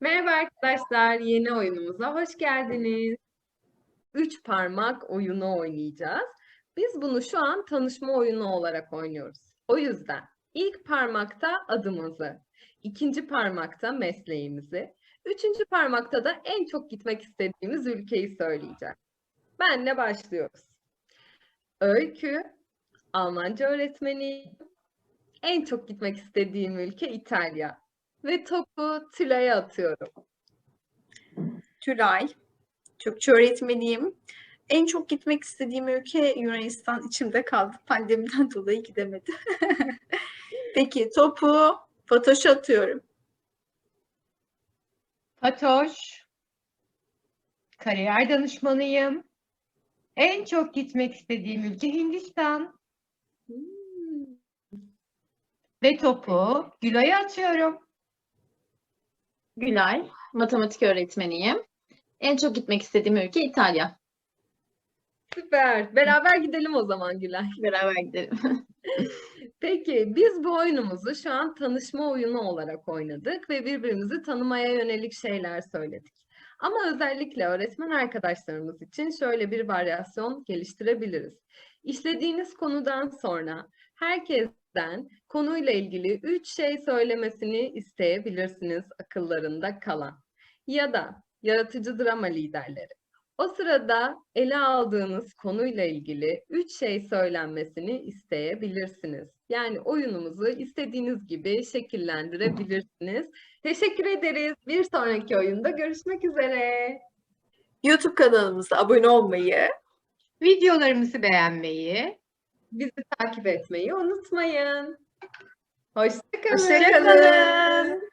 Merhaba arkadaşlar, yeni oyunumuza hoş geldiniz. Üç parmak oyunu oynayacağız. Biz bunu şu an tanışma oyunu olarak oynuyoruz. O yüzden ilk parmakta adımızı, ikinci parmakta mesleğimizi, üçüncü parmakta da en çok gitmek istediğimiz ülkeyi söyleyeceğim. Benle başlıyoruz. Öykü, Almanca öğretmeni, en çok gitmek istediğim ülke İtalya. Ve topu Tülay'a atıyorum. Tülay. Türkçe öğretmeniyim. En çok gitmek istediğim ülke Yunanistan içimde kaldı. Pandemiden dolayı gidemedim. Peki topu Fatoş'a atıyorum. Fatoş, kariyer danışmanıyım. En çok gitmek istediğim ülke Hindistan. Hmm, Ve topu Gülay'a atıyorum. Gülay, matematik öğretmeniyim. En çok gitmek istediğim ülke İtalya. süper. Beraber gidelim o zaman Gülay. Beraber gidelim. Peki biz bu oyunumuzu şu an tanışma oyunu olarak oynadık ve birbirimizi tanımaya yönelik şeyler söyledik. Ama özellikle öğretmen arkadaşlarımız için şöyle bir varyasyon geliştirebiliriz. İşlediğiniz konudan sonra herkesten konuyla ilgili üç şey söylemesini isteyebilirsiniz akıllarında kalan. Ya da yaratıcı drama liderleri. O sırada ele aldığınız konuyla ilgili üç şey söylenmesini isteyebilirsiniz. Yani oyunumuzu istediğiniz gibi şekillendirebilirsiniz. Teşekkür ederiz. Bir sonraki oyunda görüşmek üzere. YouTube kanalımıza abone olmayı, Videolarımızı beğenmeyi, Bizi takip etmeyi unutmayın. Hoşça kalın. hoşçakalın.